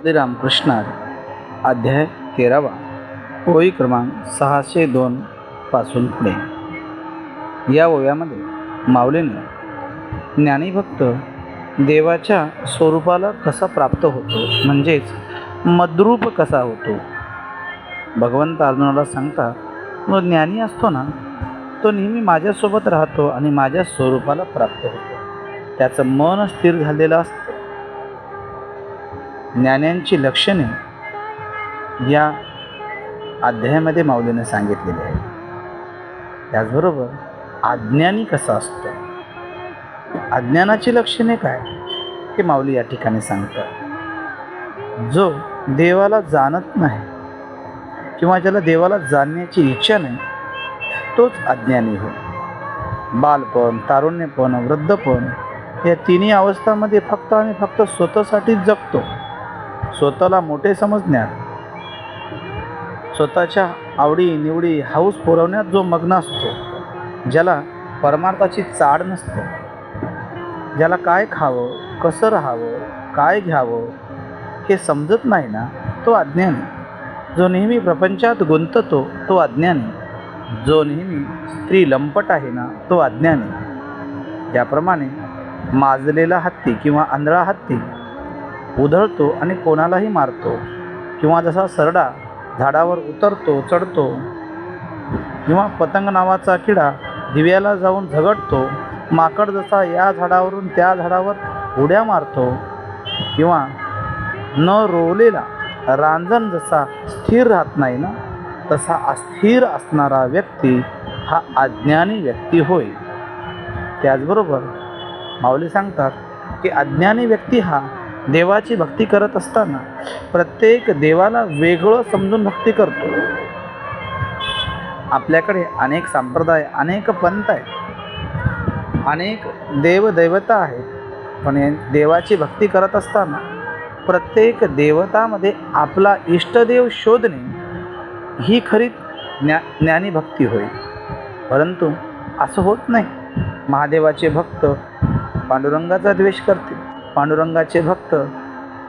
श्री रामकृष्ण अध्याय तेरावा ओळी क्रमांक सहाशे दोन पासून पुढे. या ओव्यामध्ये माऊलीने ज्ञानीभक्त देवाच्या स्वरूपाला कसा प्राप्त होतो म्हणजेच मद्रूप कसा होतो? भगवंत अर्जुनाला सांगता तो ज्ञानी असतो ना तो नेहमी माझ्यासोबत राहतो आणि माझ्या स्वरूपाला प्राप्त होतो. त्याचं मन स्थिर झालेलं असतं. ज्ञान्यांची लक्षणे या अध्यायामध्ये माऊलीने सांगितलेली आहे त्याचबरोबर अज्ञानी कसा असतो? अज्ञानाची लक्षणे काय? हे माऊली या ठिकाणी सांगतात. जो देवाला जाणत नाही किंवा ज्याला देवाला जाणण्याची इच्छा नाही तोच अज्ञानी होय बालपण तारुण्यपण वृद्धपण या तिन्ही अवस्थामध्ये फक्त आणि फक्त स्वतःसाठीच जगतो. स्वतःला मोठे समजण्यात स्वतःच्या आवडी निवडी हाऊस पुरवण्यात जो मग्न असतो ज्याला परमार्थाची चाड नसते ज्याला काय खावं कसं राहावं काय घ्यावं हे समजत नाही ना तो अज्ञानी. जो नेहमी प्रपंचात गुंततो तो अज्ञानी. जो नेहमी स्त्री लंपट आहे ना तो अज्ञानी. ज्याप्रमाणे माजलेला हत्ती किंवा आंधळा हत्ती उधळतो आणि कोणालाही मारतो. किंवा जसा सरडा झाडावर उतरतो चढतो किंवा पतंग नावाचा किडा दिव्याला जाऊन झगडतो माकड जसा या झाडावरून त्या झाडावर उड्या मारतो किंवा न रोवलेला रांजण जसा स्थिर राहत नाही ना तसा अस्थिर असणारा व्यक्ती हा अज्ञानी व्यक्ती होय. त्याचबरोबर माऊली सांगतात की अज्ञानी व्यक्ती हा देवाची भक्ती करत असताना प्रत्येक देवाला वेगळं समजून भक्ती करतो. आपल्याकडे अनेक संप्रदाय अनेक पंथ आहेत. अनेक देवदैवता आहेत. पण देवाची भक्ती करत असताना प्रत्येक देवतामध्ये आपला इष्टदेव शोधणे ही खरी ज्ञा ज्ञानी भक्ती होईल परंतु असं होत नाही. महादेवाचे भक्त पांडुरंगाचा द्वेष करते पांडुरंगाचे भक्त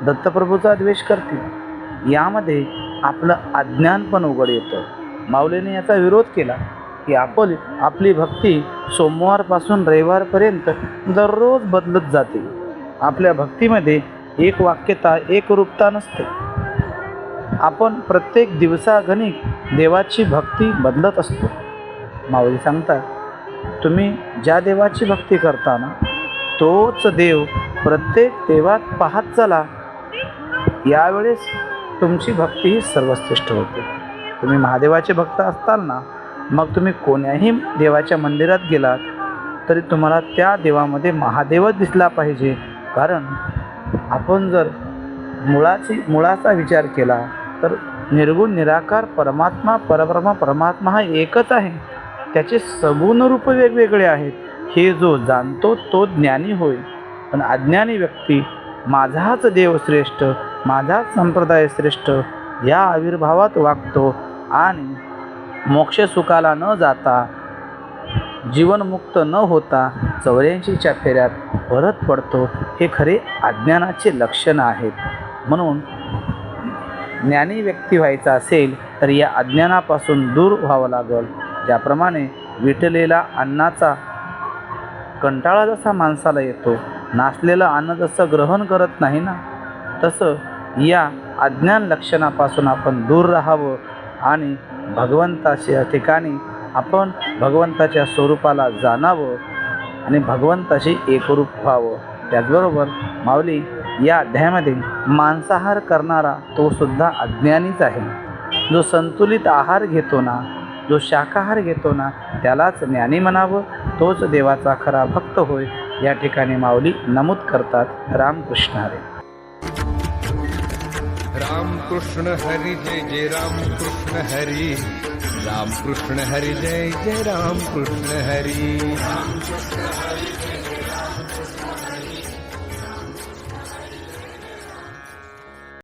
दत्तप्रभूचा द्वेष करतील. यामध्ये आपलं अज्ञान पण उघड येतं. माऊलीने याचा विरोध केला की आपण आपली भक्ती सोमवारपासून रविवारपर्यंत दररोज बदलत जाते. आपल्या भक्तीमध्ये एक वाक्यता एक रूपता नसते. आपण प्रत्येक दिवसागणिक देवाची भक्ती बदलत असतो. माऊली सांगतात तुम्ही ज्या देवाची भक्ती करता ना तोच देव प्रत्येक देवात पाहत चला. यावेळेस तुमची भक्ती ही सर्वश्रेष्ठ होते. तुम्ही महादेवाचे भक्त असताल ना मग तुम्ही कोण्याही देवाच्या मंदिरात गेलात तरी तुम्हाला त्या देवामध्ये महादेवच दिसला पाहिजे. कारण आपण जर मुळाची मुळाचा विचार केला तर निर्गुण निराकार परमात्मा परब्रह्मा परमात्मा हा एकच आहे. त्याचे सगुण रूप वेगवेगळे आहेत. हे जो जाणतो तो ज्ञानी होय. पण अज्ञानी व्यक्ती माझाच देव श्रेष्ठ माझाच संप्रदाय श्रेष्ठ या आविर्भावात वागतो आणि मोक्षसुखाला न जाता जीवनमुक्त न होता चौऱ्याऐंशीच्या फेऱ्यात परत पडतो हे खरे अज्ञानाचे लक्षणं आहेत. म्हणून ज्ञानी व्यक्ती व्हायचा असेल तर या अज्ञानापासून दूर व्हावं लागल. ज्याप्रमाणे विटलेला अन्नाचा कंटाळा जसा माणसाला येतो नाचलेलं अन्न जसं ग्रहण करत नाही ना तसं या अज्ञान लक्षणापासून आपण दूर राहावं आणि भगवंताच्या ठिकाणी आपण भगवंताच्या स्वरूपाला जाणावं आणि भगवंताशी एकरूप व्हावं. त्याचबरोबर माऊली या अध्यायामध्ये मांसाहार करणारा तो सुद्धा अज्ञानीच आहे. जो संतुलित आहार घेतो ना जो शाकाहार घेतो ना त्यालाच ज्ञानी म्हणावं तोच देवाचा खरा भक्त होय या ठिकाणी नमूद करतात. रामकृष्ण हरे. राम कृष्ण हरि जय जय राम कृष्ण हरी. राम कृष्ण हरि जय जय राम कृष्ण हरी.